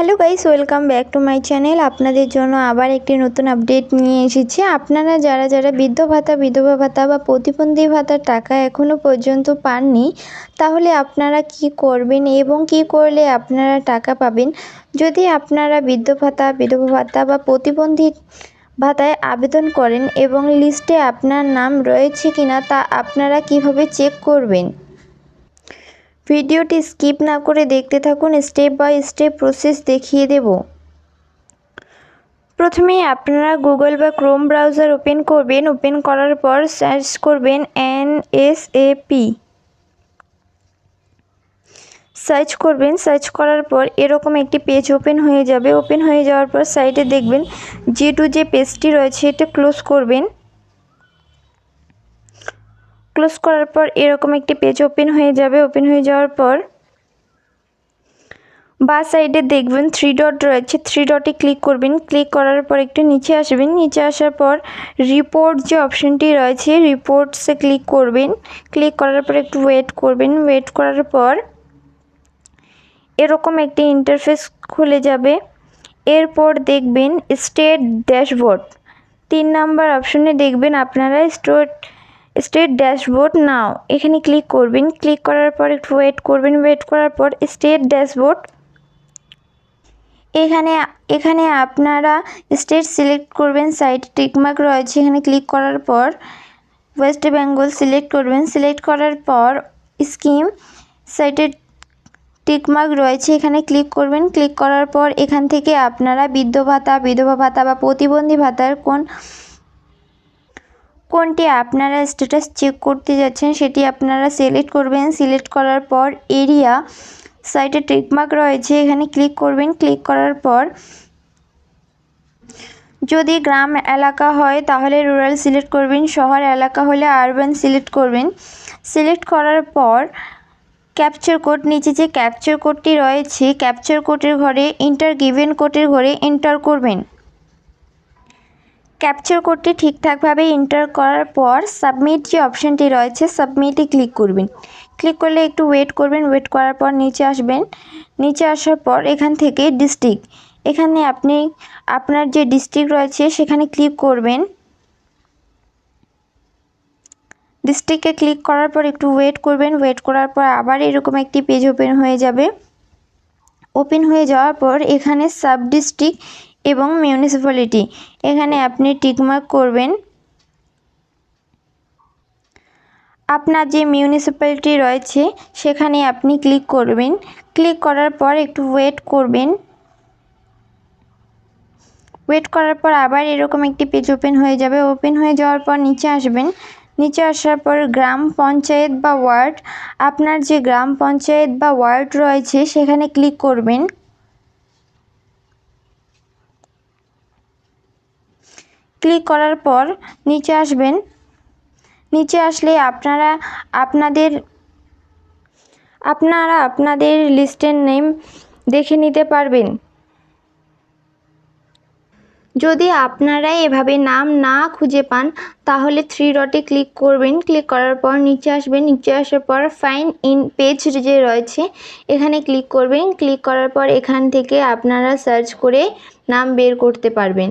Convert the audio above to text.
Hello guys, welcome back to my channel. আপনাদের জন্য আবার একটি নতুন আপডেট নিয়ে এসেছি। আপনারা যারা যারা বৃদ্ধ ভাতা, বিধবা ভাতা বা প্রতিবন্ধী ভাতার টাকা এখনও পর্যন্ত পাননি, তাহলে আপনারা কি করবেন এবং কি করলে আপনারা টাকা পাবেন? যদি আপনারা বৃদ্ধ ভাতা, বিধবা ভাতা বা প্রতিবন্ধী ভাতায় আবেদন করেন এবং লিস্টে আপনার নাম রয়েছে কিনা তা আপনারা কীভাবে চেক করবেন? ভিডিওটি স্কিপ না করে দেখতে থাকুন, স্টেপ বাই স্টেপ প্রসেস দেখিয়ে দেব। প্রথমেই আপনারা গুগল বা ক্রোম ব্রাউজার ওপেন করবেন। ওপেন করার পর সার্চ করবেন N S A P. Search করবেন, সার্চ করার পর এরকম একটি পেজ ওপেন হয়ে যাবে। ওপেন হয়ে যাওয়ার পর সাইডে দেখবেন জি টু যে পেজটি রয়েছে, এটা ক্লোজ করবেন। ক্লোজ করার পর এরকম একটি পেজ ওপেন হয়ে যাবে। ওপেন হয়ে যাওয়ার পর বা সাইডে দেখবেন থ্রি ডট রয়েছে। থ্রি ডটে ক্লিক করবেন। ক্লিক করার পর একটু নিচে আসবেন। নিচে আসার পর রিপোর্ট যে অপশনটি রয়েছে রিপোর্টসে ক্লিক করবেন। ক্লিক করার পর একটু ওয়েট করবেন। ওয়েট করার পর এরকম একটি ইন্টারফেস খুলে যাবে। এরপর দেখবেন স্টেট ড্যাশবোর্ড তিন নাম্বার অপশনে দেখবেন আপনারা স্টোট স্টেট ড্যাশবোর্ড নাও এখানে ক্লিক করবেন। ক্লিক করার পর একটু ওয়েট করবেন। ওয়েট করার পর স্টেট ড্যাশবোর্ড এখানে এখানে আপনারা স্টেট সিলেক্ট করবেন। সাইট টিকমার্ক রয়েছে এখানে ক্লিক করার পর। ওয়েস্ট বেঙ্গল সিলেক্ট করবেন। সিলেক্ট করার পর স্কিম সাইটে টিকমার্ক রয়েছে। এখানে ক্লিক করবেন। ক্লিক করার পর এখান থেকে আপনারা বৃদ্ধ ভাতা, বিধবা ভাতা বা প্রতিবন্ধী ভাতার কোন কোনটি আপনারা স্ট্যাটাস চেক করতে যাচ্ছেন সেটি আপনারা সিলেক্ট করবেন। সিলেক্ট করার পর এরিয়া সাইটে টিকমার্ক রয়েছে, এখানে ক্লিক করবেন। ক্লিক করার পর যদি গ্রাম এলাকা হয় তাহলে রুরাল সিলেক্ট করবেন, শহর এলাকা হলে আরবান সিলেক্ট করবেন। সিলেক্ট করার পর ক্যাপচার কোড নিচে যে ক্যাপচার কোডটি রয়েছে ক্যাপচার কোডের ঘরে ইন্টার গিভেন কোডের ঘরে এন্টার করবেন। ক্যাপচার কোডটি ঠিকঠাকভাবে এন্টার করার পর সাবমিট যে অপশানটি রয়েছে, সাবমিটে ক্লিক করবেন। ক্লিক করলে একটু ওয়েট করবেন। ওয়েট করার পর নিচে আসবেন। নিচে আসার পর এখান থেকে ডিস্ট্রিক্ট। এখানে আপনি আপনার যে ডিস্ট্রিক্ট রয়েছে, সেখানে ক্লিক করবেন। ডিস্ট্রিক্টে ক্লিক করার পর একটু ওয়েট করবেন। ওয়েট করার পর আবার এরকম একটি পেজ ওপেন হয়ে যাবে। ওপেন হয়ে যাওয়ার পর এখানে সাব ডিস্ট্রিক্ট এবং মিউনিসিপ্যালিটি এখানে আপনি টিকমার্ক করবেন। আপনার যে মিউনিসিপ্যালিটি রয়েছে, সেখানে আপনি ক্লিক করবেন। ক্লিক করার পর একটু ওয়েট করবেন। ওয়েট করার পর আবার এরকম একটি পেজ ওপেন হয়ে যাবে। ওপেন হয়ে যাওয়ার পর নিচে আসবেন। নিচে আসার পর গ্রাম পঞ্চায়েত বা ওয়ার্ড। আপনার যে গ্রাম পঞ্চায়েত বা ওয়ার্ড রয়েছে, সেখানে ক্লিক করবেন। ক্লিক করার পর নিচে আসবেন। নিচে আসলে আপনারা, আপনাদের আপনারা আপনাদের লিস্টের নেম দেখে নিতে পারবেন। যদি আপনারা এভাবে নাম না খুঁজে পান, তাহলে থ্রি ডটে ক্লিক করবেন। ক্লিক করার পর নিচে আসবেন। নিচে আসার পর ফাইন ইন পেজ যে রয়েছে, এখানে ক্লিক করবেন। ক্লিক করার পর এখান থেকে আপনারা সার্চ করে নাম বের করতে পারবেন।